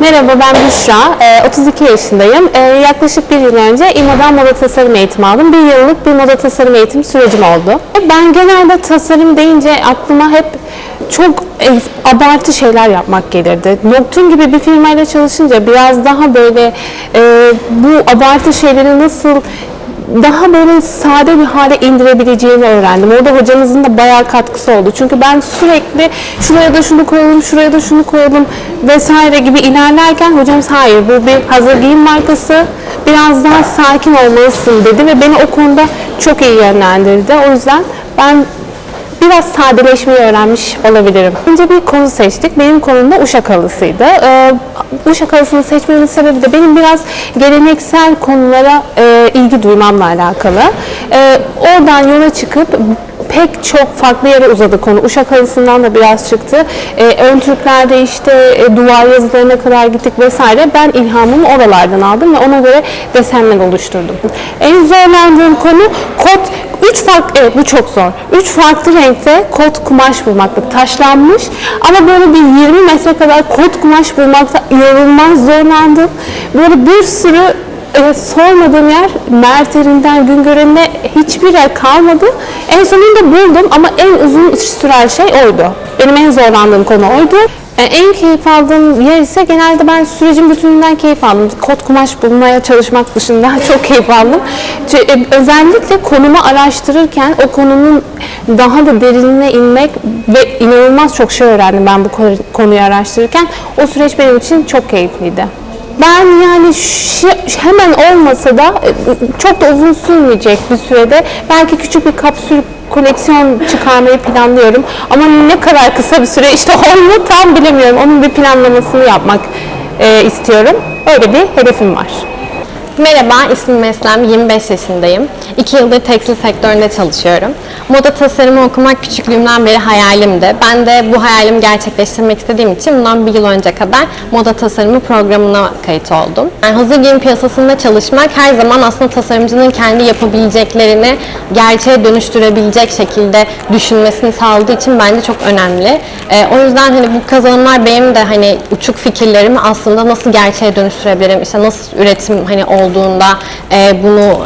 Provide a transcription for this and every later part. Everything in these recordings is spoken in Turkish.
Merhaba ben Büşra, Ee, 32 yaşındayım. Ee, yaklaşık bir yıl önce İMO'dan moda tasarım eğitimi aldım. Bir yıllık bir moda tasarım eğitim sürecim oldu. Ben genelde tasarım deyince aklıma hep çok e, abartı şeyler yapmak gelirdi. Nocturne gibi bir firmayla çalışınca biraz daha böyle e, bu abartı şeyleri nasıl daha böyle sade bir hale indirebileceğimi öğrendim. Orada hocamızın da bayağı katkısı oldu. Çünkü ben sürekli şuraya da şunu koyalım, şuraya da şunu koyalım vesaire gibi ilerlerken hocamız hayır bu bir hazır giyim markası. Biraz daha sakin olmalısın dedi ve beni o konuda çok iyi yönlendirdi. O yüzden ben biraz sadeleşmeyi öğrenmiş olabilirim. Önce bir konu seçtik. Benim konum da Uşak halısıydı. Ee, Uşak halısını seçmemin sebebi de benim biraz geleneksel konulara e, ilgi duymamla alakalı. Ee, oradan yola çıkıp pek çok farklı yere uzadı konu. Uşak halısından da biraz çıktı. Ee, ön Türklerde işte e, duvar yazılarına kadar gittik vesaire. Ben ilhamımı oralardan aldım ve ona göre desenler oluşturdum. En zorlandığım konu kot Üç farklı, evet bu çok zor. Üç farklı renkte kot kumaş bulmakta taşlanmış ama böyle bir 20 metre kadar kot kumaş bulmakta inanılmaz zorlandım. Böyle bir sürü e, sormadığım yer Merterin'den Güngören'e hiçbir yer kalmadı. En sonunda buldum ama en uzun süren şey oydu. Benim en zorlandığım konu oydu. E, En keyif aldığım yer ise genelde ben sürecin bütününden keyif aldım. Kot kumaş bulmaya çalışmak dışında çok keyif aldım. E, Özellikle konumu araştırırken o konunun daha da derinine inmek ve inanılmaz çok şey öğrendim ben bu konu- konuyu araştırırken. O süreç benim için çok keyifliydi. Ben yani şi- hemen olmasa da e, çok da uzun sürmeyecek bir sürede belki küçük bir kapsül koleksiyon çıkarmayı planlıyorum. Ama ne kadar kısa bir süre işte onu tam bilemiyorum. Onun bir planlamasını yapmak e, istiyorum. Öyle bir hedefim var. Merhaba, ismim Meslem, 25 yaşındayım. 2 yıldır tekstil sektöründe çalışıyorum. Moda tasarımı okumak küçüklüğümden beri hayalimdi. Ben de bu hayalimi gerçekleştirmek istediğim için bundan bir yıl önce kadar moda tasarımı programına kayıt oldum. Yani hazır giyim piyasasında çalışmak her zaman aslında tasarımcının kendi yapabileceklerini gerçeğe dönüştürebilecek şekilde düşünmesini sağladığı için bence çok önemli. Ee, o yüzden hani bu kazanımlar benim de hani uçuk fikirlerimi aslında nasıl gerçeğe dönüştürebilirim, işte nasıl üretim hani olduğunda e, bunu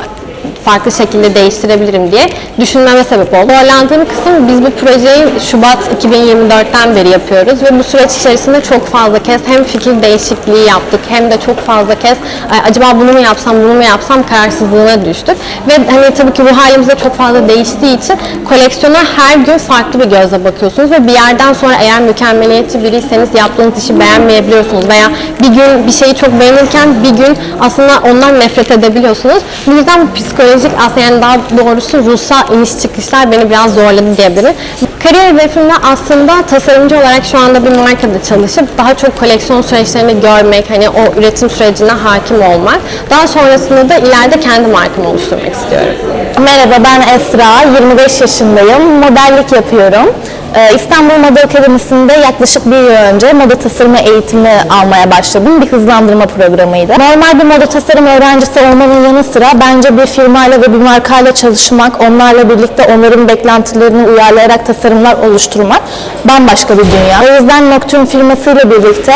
farklı şekilde değiştirebilirim diye düşünmeme sebep oldu. Zorlandığım kısım biz bu projeyi Şubat 2024'ten beri yapıyoruz ve bu süreç içerisinde çok fazla kez hem fikir değişikliği yaptık hem de çok fazla kez "Ay, acaba bunu mu yapsam bunu mu yapsam kararsızlığına düştük. Ve hani tabii ki ruh halimiz de çok fazla değiştiği için koleksiyona her gün farklı bir gözle bakıyorsunuz ve bir yerden sonra eğer mükemmeliyetçi biriyseniz yaptığınız işi beğenmeyebiliyorsunuz veya bir gün bir şeyi çok beğenirken bir gün aslında ondan nefret edebiliyorsunuz. Bu yüzden psikolojik aslında yani daha doğrusu ruhsal iniş çıkışlar beni biraz zorladı diyebilirim. Kariyer hedefimde aslında tasarımcı olarak şu anda bir markada çalışıp daha çok koleksiyon süreçlerini görmek, hani o üretim sürecine hakim olmak. Daha sonrasında da ileride kendi markamı oluşturmak istiyorum. Merhaba ben Esra, 25 yaşındayım. Modellik yapıyorum. Ee, İstanbul Moda Akademisi'nde yaklaşık bir yıl önce moda tasarımı eğitimi almaya başladım. Bir hızlandırma programıydı. Normal bir moda tasarım öğrencisi olmanın yanı sıra bence bir firmayla ve bir markayla çalışmak, onlarla birlikte onların beklentilerini uyarlayarak tasarımlar oluşturmak bambaşka bir dünya. O yüzden Nocturne firmasıyla birlikte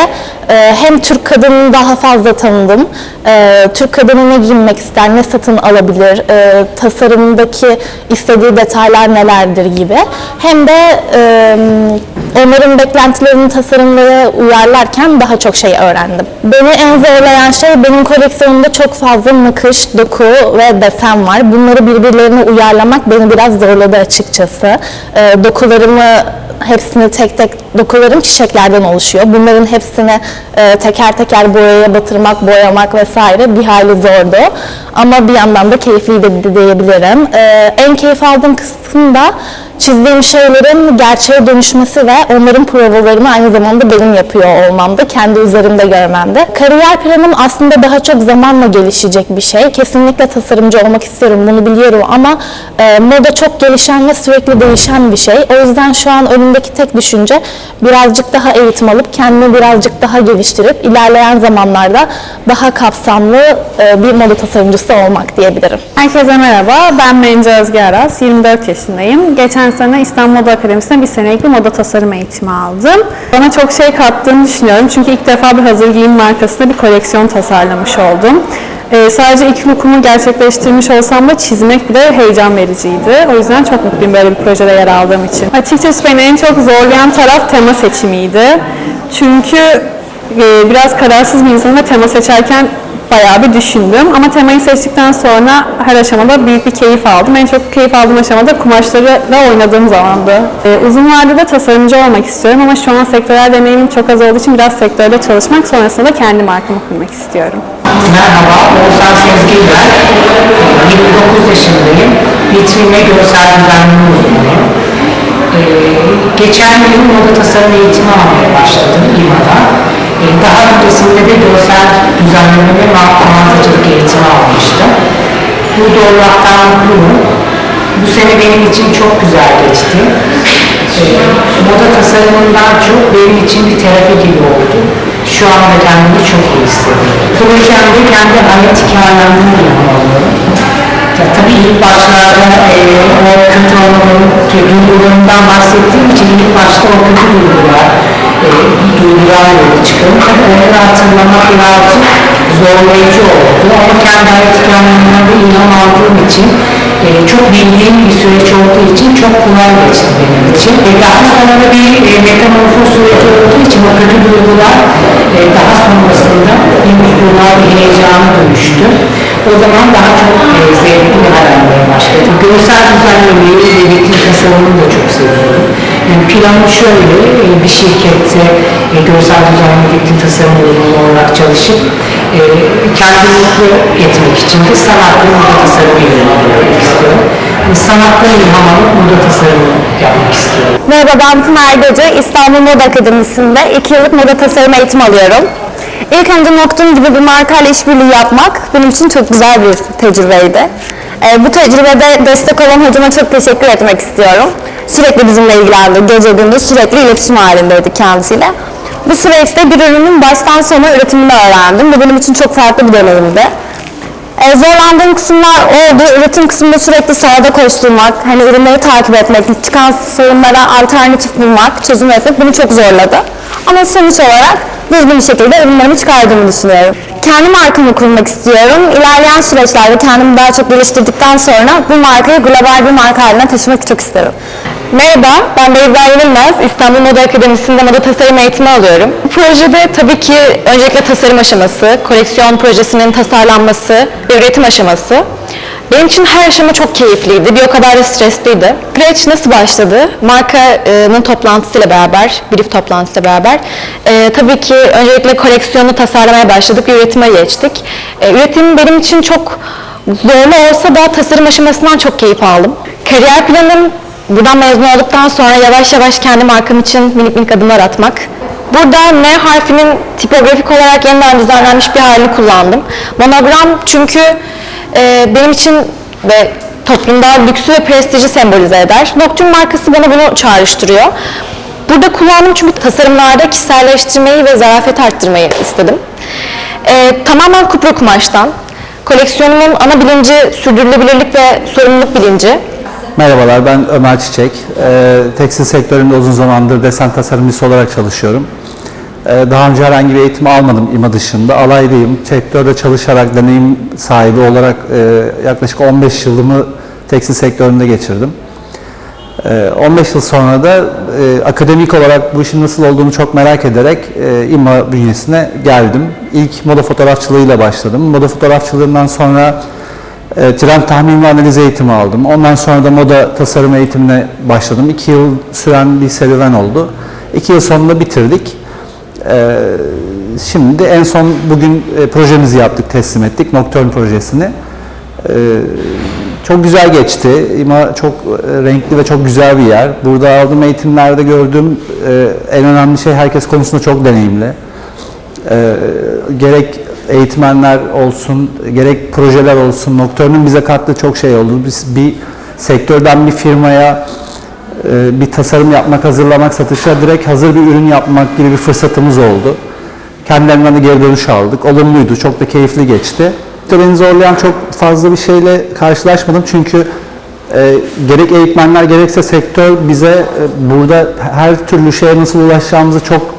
e, hem Türk kadınını daha fazla tanıdım, e, Türk kadını ne giyinmek ister, ne satın alabilir, e, tasarımdaki istediği detaylar nelerdir gibi. Hem de e, onların beklentilerini tasarımlara uyarlarken daha çok şey öğrendim. Beni en zorlayan şey benim koleksiyonumda çok fazla nakış, doku ve desen var. Bunları birbirlerine uyarlamak beni biraz zorladı açıkçası. E, dokularımı hepsini tek tek dokularım çiçeklerden oluşuyor. Bunların hepsini e, teker teker boyaya batırmak, boyamak vesaire bir hayli zordu. Ama bir yandan da keyifliydi diyebilirim. E, en keyif aldığım kısım da çizdiğim şeylerin gerçeğe dönüşmesi ve onların provalarını aynı zamanda benim yapıyor olmamda, kendi üzerimde görmemde. Kariyer planım aslında daha çok zamanla gelişecek bir şey. Kesinlikle tasarımcı olmak istiyorum, bunu biliyorum ama e, moda çok gelişen ve sürekli değişen bir şey. O yüzden şu an önümdeki tek düşünce birazcık daha eğitim alıp kendimi birazcık daha geliştirip ilerleyen zamanlarda daha kapsamlı e, bir moda tasarımcısı olmak diyebilirim. Herkese merhaba, ben Merince Özge Aras, 24 yaşındayım. Geçen sene İstanbul Moda Akademisi'nde bir senelik bir moda tasarım eğitimi aldım. Bana çok şey kattığını düşünüyorum çünkü ilk defa bir hazır giyim markasında bir koleksiyon tasarlamış oldum. Ee, sadece ilk hukumu gerçekleştirmiş olsam da çizmek bile heyecan vericiydi. O yüzden çok mutluyum böyle bir projede yer aldığım için. Açıkçası beni en çok zorlayan taraf tema seçimiydi. Çünkü e, biraz kararsız bir insanım ve tema seçerken bayağı bir düşündüm. Ama temayı seçtikten sonra her aşamada büyük bir keyif aldım. En çok keyif aldığım aşamada kumaşlarla oynadığım zamandı. Ee, uzun vadede tasarımcı olmak istiyorum ama şu an sektörel deneyimim çok az olduğu için biraz sektörde çalışmak sonrasında da kendi markamı kurmak istiyorum. Merhaba, Oğuzhan Sezgin ben. 29 yaşındayım. Vitrin ve görsel düzenleme uzmanıyım. Ee, geçen yıl moda tasarım eğitimi almaya başladım İMA'da. Ee, daha öncesinde de görsel düzenleme ve ma- mağazacılık eğitimi almıştım. Burada olmaktan mutluyum. Bu sene benim için çok güzel geçti. Ee, moda tasarımından çok benim için bir terapi gibi oldu. Şu anda kendimi çok iyi hissediyorum. Projemde kendi hayat hikayemden ilham alıyorum. Ya tabii ilk başlarda e, o kötü olmanın duygularından bahsettiğim için ilk başta o kötü duygular, duygular yola çıkıyorum. Tabii onları hatırlamak birazcık zorlayıcı oldu ama kendi hayat hikayemden de ilham aldığım için e, çok bildiğim bir süreç olduğu için çok kolay geçti benim için. E, daha sonra da bir e, metamorfoz süreci olduğu için o kötü duygular e, daha sonrasında bir mutluluğa, bir heyecana dönüştü. O zaman daha çok e, zevkli bir almaya başladı. Görsel düzenlemeyi vitrin tasarımını da çok seviyorum. Planı şöyle, e, bir şirkette e, görsel düzenleme vitrin tasarım uzmanı olarak çalışıp e, kendimi mutlu etmek için de sanat ve moda tasarımıyla ilgilenmek istiyorum. Yani sanattan ilham alıp moda tasarımı yapmak istiyorum. Merhaba ben Pınar Gece. İstanbul Moda Akademisi'nde 2 yıllık moda tasarım eğitimi alıyorum. İlk önce Nocturne gibi bir markayla işbirliği yapmak benim için çok güzel bir tecrübeydi. Bu tecrübede destek olan hocama çok teşekkür etmek istiyorum. Sürekli bizimle ilgilendi. Gece gündüz sürekli iletişim halindeydik kendisiyle. Bu süreçte bir ürünün baştan sona üretimini öğrendim. Bu benim için çok farklı bir deneyimdi. E, zorlandığım kısımlar oldu. Üretim kısmında sürekli sahada koşturmak, hani ürünleri takip etmek, çıkan sorunlara alternatif bulmak, çözüm üretmek beni çok zorladı. Ama sonuç olarak düzgün bir şekilde ürünlerimi çıkardığımı düşünüyorum. Kendi markamı kurmak istiyorum. İlerleyen süreçlerde kendimi daha çok geliştirdikten sonra bu markayı global bir marka haline taşımak çok isterim. Merhaba, ben Beyza Yenilmez. İstanbul Moda Akademisi'nde moda tasarım eğitimi alıyorum. Bu projede tabii ki öncelikle tasarım aşaması, koleksiyon projesinin tasarlanması ve üretim aşaması. Benim için her aşama çok keyifliydi, bir o kadar da stresliydi. Süreç nasıl başladı? Markanın toplantısıyla beraber, brief toplantısıyla beraber e, tabii ki öncelikle koleksiyonu tasarlamaya başladık, üretime geçtik. E, üretim benim için çok zorlu olsa da tasarım aşamasından çok keyif aldım. Kariyer planım buradan mezun olduktan sonra yavaş yavaş kendi markam için minik minik adımlar atmak. Burada M harfinin tipografik olarak yeniden düzenlenmiş bir halini kullandım. Monogram çünkü e, benim için ve toplumda lüksü ve prestiji sembolize eder. Nocturne markası bana bunu çağrıştırıyor. Burada kullandım çünkü tasarımlarda kişiselleştirmeyi ve zarafet arttırmayı istedim. E, tamamen kupra kumaştan. Koleksiyonumun ana bilinci sürdürülebilirlik ve sorumluluk bilinci. Merhabalar, ben Ömer Çiçek. Ee, tekstil sektöründe uzun zamandır desen tasarımcısı olarak çalışıyorum. Ee, daha önce herhangi bir eğitim almadım İMA dışında. Alaylıyım. Sektörde çalışarak, deneyim sahibi olarak e, yaklaşık 15 yılımı tekstil sektöründe geçirdim. Ee, 15 yıl sonra da e, akademik olarak bu işin nasıl olduğunu çok merak ederek e, İMA bünyesine geldim. İlk moda fotoğrafçılığıyla başladım. Moda fotoğrafçılığından sonra e, trend tahmin ve analiz eğitimi aldım. Ondan sonra da moda tasarım eğitimine başladım. İki yıl süren bir serüven oldu. İki yıl sonunda bitirdik. E, şimdi en son bugün e, projemizi yaptık, teslim ettik. Nocturne projesini. E, çok güzel geçti. İMA çok e, renkli ve çok güzel bir yer. Burada aldığım eğitimlerde gördüğüm e, en önemli şey herkes konusunda çok deneyimli. E, gerek eğitmenler olsun, gerek projeler olsun, Nocturne'un bize kattığı çok şey oldu. Biz bir sektörden bir firmaya e, bir tasarım yapmak, hazırlamak, satışa direkt hazır bir ürün yapmak gibi bir fırsatımız oldu. Kendilerinden de geri dönüş aldık. Olumluydu, çok da keyifli geçti. Beni zorlayan çok fazla bir şeyle karşılaşmadım çünkü E, gerek eğitmenler gerekse sektör bize e, burada her türlü şeye nasıl ulaşacağımızı çok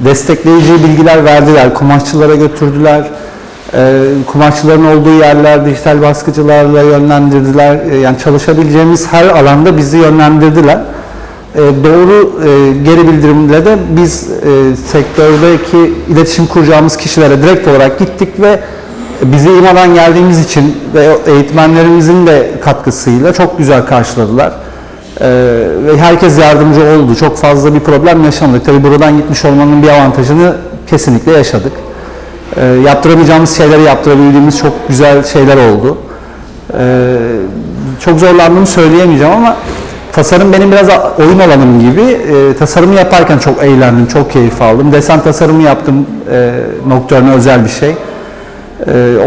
destekleyici bilgiler verdiler. Kumaşçılara götürdüler. E, kumaşçıların olduğu yerler dijital baskıcılarla yönlendirdiler. E, yani çalışabileceğimiz her alanda bizi yönlendirdiler. E, doğru e, geri bildirimle de biz e, sektördeki iletişim kuracağımız kişilere direkt olarak gittik ve bizi İMA'dan geldiğimiz için ve eğitmenlerimizin de katkısıyla çok güzel karşıladılar. E, ve herkes yardımcı oldu. Çok fazla bir problem yaşamadık. Tabii buradan gitmiş olmanın bir avantajını kesinlikle yaşadık. E, yaptıramayacağımız şeyleri yaptırabildiğimiz çok güzel şeyler oldu. E, çok zorlandığımı söyleyemeyeceğim ama tasarım benim biraz oyun alanım gibi. E, tasarımı yaparken çok eğlendim, çok keyif aldım. Desen tasarımı yaptım, e, Nocturne'a özel bir şey. E,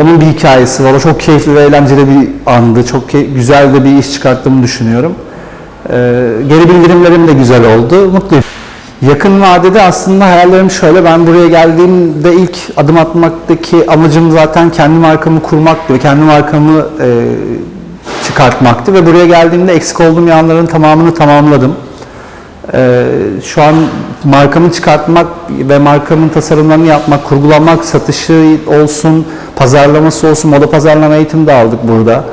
onun bir hikayesi var. O çok keyifli ve eğlenceli bir andı. Çok güzel de bir iş çıkarttığımı düşünüyorum. E, geri bildirimlerim de güzel oldu. Mutluyum. Yakın vadede aslında hayallerim şöyle, ben buraya geldiğimde ilk adım atmaktaki amacım zaten kendi markamı kurmaktı ve kendi markamı e, çıkartmaktı ve buraya geldiğimde eksik olduğum yanların tamamını tamamladım. E, şu an markamı çıkartmak ve markamın tasarımlarını yapmak, kurgulamak, satışı olsun, pazarlaması olsun, moda pazarlama eğitimi de aldık burada.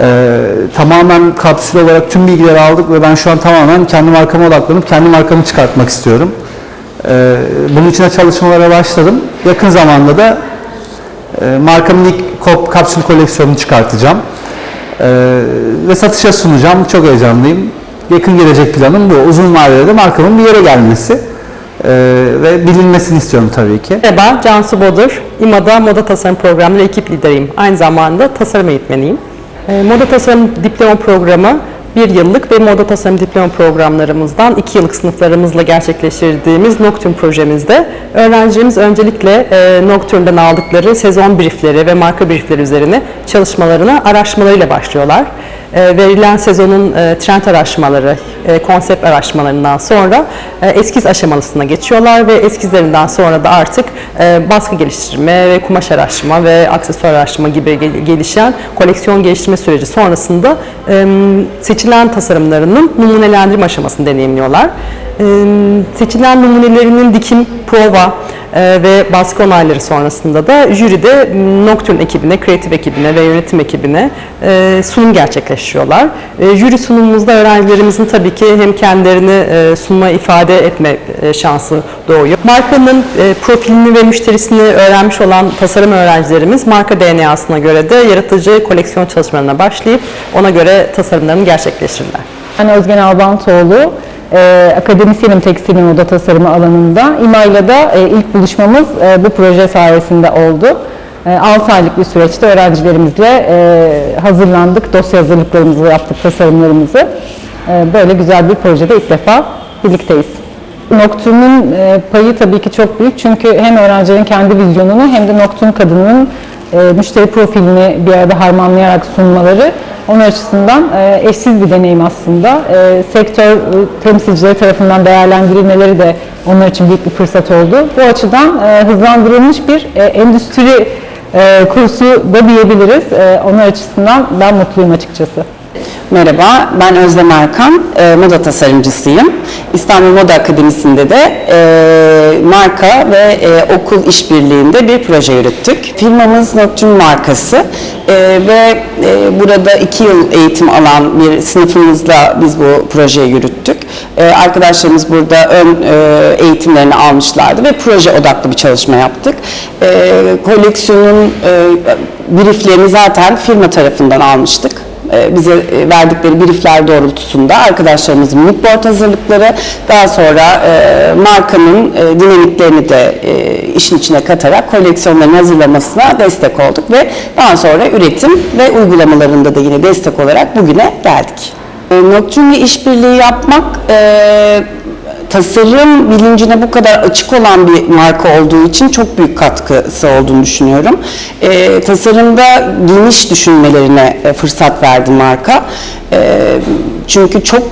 Ee, tamamen kapsül olarak tüm bilgileri aldık ve ben şu an tamamen kendi markama odaklanıp kendi markamı çıkartmak istiyorum. Ee, bunun için de çalışmalara başladım. Yakın zamanda da e, markamın ilk kop, kapsül koleksiyonunu çıkartacağım. Ee, ve satışa sunacağım. Çok heyecanlıyım. Yakın gelecek planım bu. Uzun vadede de markamın bir yere gelmesi ee, ve bilinmesini istiyorum tabii ki. Merhaba, Cansu Bodur. İMA'da moda tasarım programları ekip lideriyim. Aynı zamanda tasarım eğitmeniyim. E, moda tasarım diploma programı bir yıllık ve moda tasarım diploma programlarımızdan iki yıllık sınıflarımızla gerçekleştirdiğimiz Nocturne projemizde öğrencilerimiz öncelikle e, Nocturne'dan aldıkları sezon briefleri ve marka briefleri üzerine çalışmalarına araştırmalarıyla başlıyorlar. E, verilen sezonun e, trend araştırmaları, e, konsept araştırmalarından sonra eskiz aşamasına geçiyorlar ve eskizlerinden sonra da artık baskı geliştirme ve kumaş araştırma ve aksesuar araştırma gibi gel- gelişen koleksiyon geliştirme süreci sonrasında seçilen tasarımlarının numunelendirme aşamasını deneyimliyorlar. Seçilen numunelerinin dikim, prova, ve baskı onayları sonrasında da jüride m, Nocturne ekibine, kreatif ekibine ve yönetim ekibine sunum gerçekleştiriyorlar. Jüri sunumumuzda öğrencilerimizin tabii ki hem kendilerini sunma, ifade etme şansı doğuyor. Markanın profilini ve müşterisini öğrenmiş olan tasarım öğrencilerimiz marka DNA'sına göre de yaratıcı koleksiyon çalışmalarına başlayıp ona göre tasarımlarını gerçekleştirirler. Ben Özgen Albantoğlu, e, akademisyenim tekstil ve moda tasarımı alanında. İMA'yla da e, ilk buluşmamız e, bu proje sayesinde oldu. 6 aylık bir süreçte öğrencilerimizle e, hazırlandık, dosya hazırlıklarımızı yaptık, tasarımlarımızı. E, böyle güzel bir projede ilk defa birlikteyiz. Nocturne'un e, payı tabii ki çok büyük çünkü hem öğrencilerin kendi vizyonunu hem de Nocturne kadının e, müşteri profilini bir arada harmanlayarak sunmaları onun açısından e, eşsiz bir deneyim aslında. E, sektör e, temsilcileri tarafından değerlendirilmeleri de onlar için büyük bir fırsat oldu. Bu açıdan e, hızlandırılmış bir e, endüstri e, kursu da diyebiliriz. E, onlar açısından ben mutluyum açıkçası. Merhaba, ben Özlem Erkan, e, moda tasarımcısıyım. İstanbul Moda Akademisi'nde de e, marka ve e, okul işbirliğinde bir proje yürüttük. Firmamız Nocturne markası e, ve e, burada iki yıl eğitim alan bir sınıfımızla biz bu projeyi yürüttük. E, arkadaşlarımız burada ön e, eğitimlerini almışlardı ve proje odaklı bir çalışma yaptık. E, koleksiyonun e, brieflerini zaten firma tarafından almıştık bize e, verdikleri briefler doğrultusunda arkadaşlarımızın moodboard hazırlıkları, daha sonra e, markanın e, dinamiklerini de e, işin içine katarak koleksiyonların hazırlamasına destek olduk ve daha sonra üretim ve uygulamalarında da yine destek olarak bugüne geldik. E, Nocturne işbirliği yapmak e, tasarım bilincine bu kadar açık olan bir marka olduğu için çok büyük katkısı olduğunu düşünüyorum. E, tasarımda geniş düşünmelerine e, fırsat verdi marka. E, çünkü çok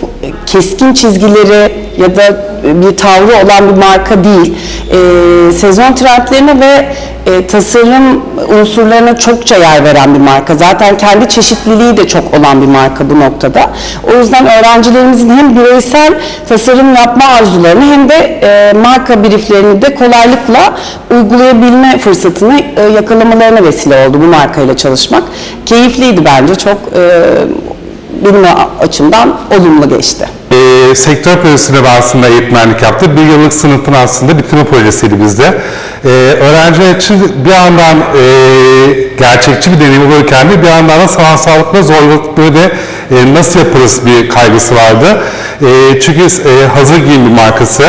keskin çizgileri ya da bir tavrı olan bir marka değil. E, sezon trendlerine ve e, tasarım unsurlarına çokça yer veren bir marka. Zaten kendi çeşitliliği de çok olan bir marka bu noktada. O yüzden öğrencilerimizin hem bireysel tasarım yapma arzularını hem de e, marka brieflerini de kolaylıkla uygulayabilme fırsatını e, yakalamalarına vesile oldu bu markayla çalışmak. Keyifliydi bence. Çok e, benim açımdan olumlu geçti. E, sektör projesinde ben aslında eğitmenlik yaptım. Bir yıllık sınıfın aslında bitirme projesiydi bizde. E, öğrenciler için bir yandan e, gerçekçi bir deneyim olurken de bir yandan da sanatsallıkla zorlukları ve e, nasıl yaparız bir kaygısı vardı. E, çünkü e, hazır giyim bir markası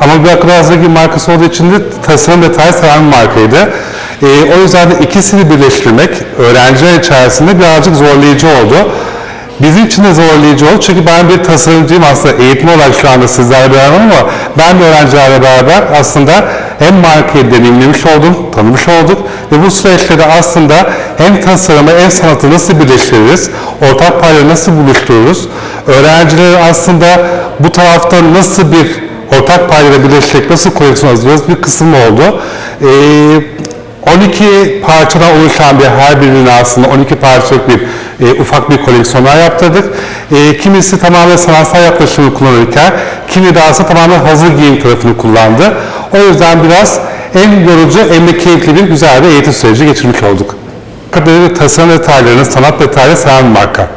ama bir akıllı hazır giyim markası olduğu için de tasarım detay seven bir markaydı. E, o yüzden de ikisini birleştirmek öğrenciler içerisinde birazcık zorlayıcı oldu. Bizim için de zorlayıcı oldu. Çünkü ben bir tasarımcıyım aslında. Eğitim olarak şu anda sizlerle beraber ama ben de öğrencilerle beraber aslında hem markayı deneyimlemiş oldum, tanımış olduk. Ve bu süreçte de aslında hem tasarımı hem sanatı nasıl birleştiririz, ortak payları nasıl buluştururuz, öğrencileri aslında bu tarafta nasıl bir ortak paylara birleştirerek nasıl koleksiyon hazırlıyoruz bir kısım oldu. Ee, 12 parçadan oluşan bir her birinin aslında 12 parçalık bir e, ufak bir koleksiyonlar yaptırdık. E, kimisi tamamen sanatsal yaklaşımı kullanırken kimi aslında tamamen hazır giyim tarafını kullandı. O yüzden biraz hem yorucu hem de keyifli bir güzel bir eğitim süreci geçirmiş olduk. Kadarıyla tasarım detaylarını, sanat detayları seven marka.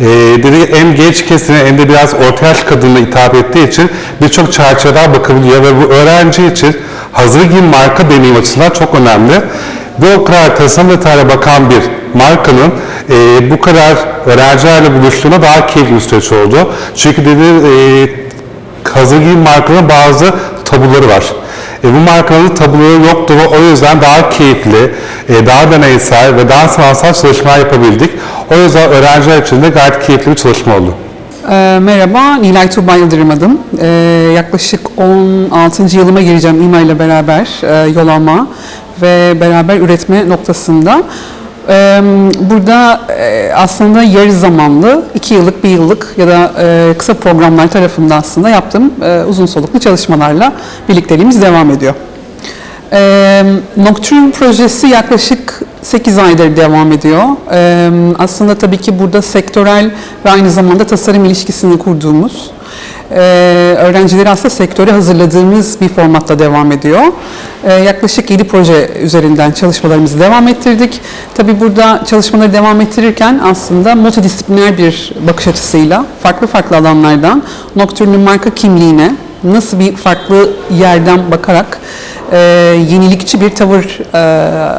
Ee, dedi hem genç kesime hem de biraz orta yaş kadınına hitap ettiği için birçok çerçeveden bakabiliyor ve bu öğrenci için hazır giyim marka deneyim açısından çok önemli. Ve o kadar tasarım detayına bakan bir markanın e, bu kadar öğrencilerle buluştuğuna daha keyifli bir süreç oldu. Çünkü dedi e, hazır giyim markaların bazı tabuları var. E, bu markaların tabuları yoktu ve o yüzden daha keyifli, e, daha deneysel ve daha sanatsal çalışmalar yapabildik. O yüzden öğrenciler için de gayet keyifli bir çalışma oldu. Ee, merhaba, Nilay Tuğba Yıldırım adım. Ee, yaklaşık 16. yılıma gireceğim İMA ile beraber e, yol alma ve beraber üretme noktasında. Burada aslında yarı zamanlı, 2 yıllık, 1 yıllık ya da kısa programlar tarafında aslında yaptığım uzun soluklu çalışmalarla birlikteliğimiz devam ediyor. Nocturne projesi yaklaşık 8 aydır devam ediyor. Aslında tabii ki burada sektörel ve aynı zamanda tasarım ilişkisini kurduğumuz, e, öğrencileri aslında sektöre hazırladığımız bir formatta devam ediyor. Ee, yaklaşık 7 proje üzerinden çalışmalarımızı devam ettirdik. Tabii burada çalışmaları devam ettirirken aslında multidisipliner bir bakış açısıyla farklı farklı alanlardan Nocturne'ün marka kimliğine nasıl bir farklı yerden bakarak e, yenilikçi bir tavır e,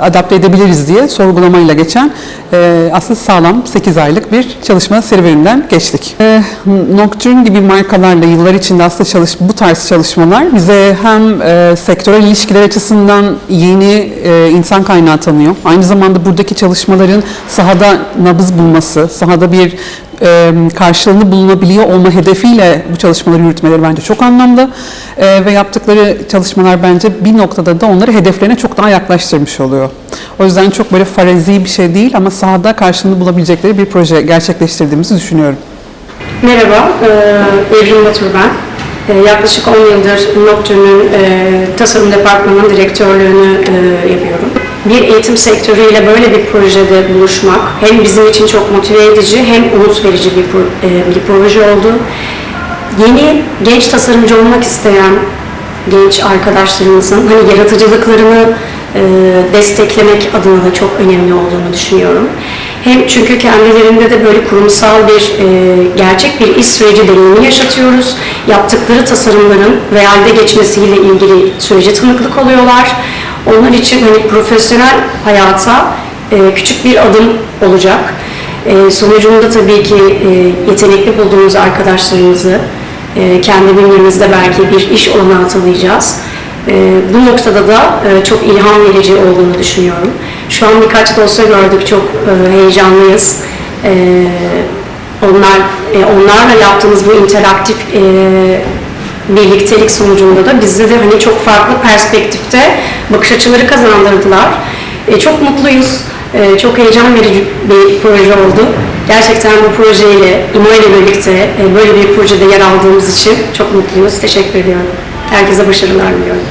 adapte edebiliriz diye sorgulamayla geçen e, aslında sağlam 8 aylık bir çalışma serüveninden geçtik. E, Nocturne gibi markalarla yıllar içinde aslında çalış, bu tarz çalışmalar bize hem e, sektörel ilişkiler açısından yeni e, insan kaynağı tanıyor. Aynı zamanda buradaki çalışmaların sahada nabız bulması, sahada bir e, karşılığını bulunabiliyor olma hedefiyle bu çalışmaları yürütmeleri bence çok anlamlı E, ve yaptıkları çalışmalar bence bir noktada da onları hedeflerine çok daha yaklaştırmış oluyor. O yüzden çok böyle farazi bir şey değil ama sahada karşılığını bulabilecekleri bir proje gerçekleştirdiğimizi düşünüyorum. Merhaba, e, Evrim Batur ben. Yaklaşık 10 yıldır Nocturne'ün tasarım departmanının direktörlüğünü yapıyorum. Bir eğitim sektörüyle böyle bir projede buluşmak hem bizim için çok motive edici hem umut verici bir, e, bir proje oldu. Yeni genç tasarımcı olmak isteyen genç arkadaşlarımızın hani yaratıcılıklarını e, desteklemek adına da çok önemli olduğunu düşünüyorum. Hem çünkü kendilerinde de böyle kurumsal bir e, gerçek bir iş süreci deneyimi yaşatıyoruz. Yaptıkları tasarımların realde geçmesiyle ilgili sürece tanıklık oluyorlar. Onlar için hani profesyonel hayata e, küçük bir adım olacak. E, sonucunda tabii ki e, yetenekli bulduğumuz arkadaşlarımızı e, kendi bünyemizde belki bir iş olanağı tanıyacağız. E, bu noktada da e, çok ilham verici olduğunu düşünüyorum. Şu an birkaç dosya gördük, çok e, heyecanlıyız. E, onlar e, onlarla yaptığımız bu interaktif e, birliktelik sonucunda da bizde de hani çok farklı perspektifte bakış açıları kazandırdılar. E, çok mutluyuz. E, çok heyecan verici bir proje oldu. Gerçekten bu projeyle, İMA ile birlikte e, böyle bir projede yer aldığımız için çok mutluyuz. Teşekkür ediyorum. Herkese başarılar diliyorum.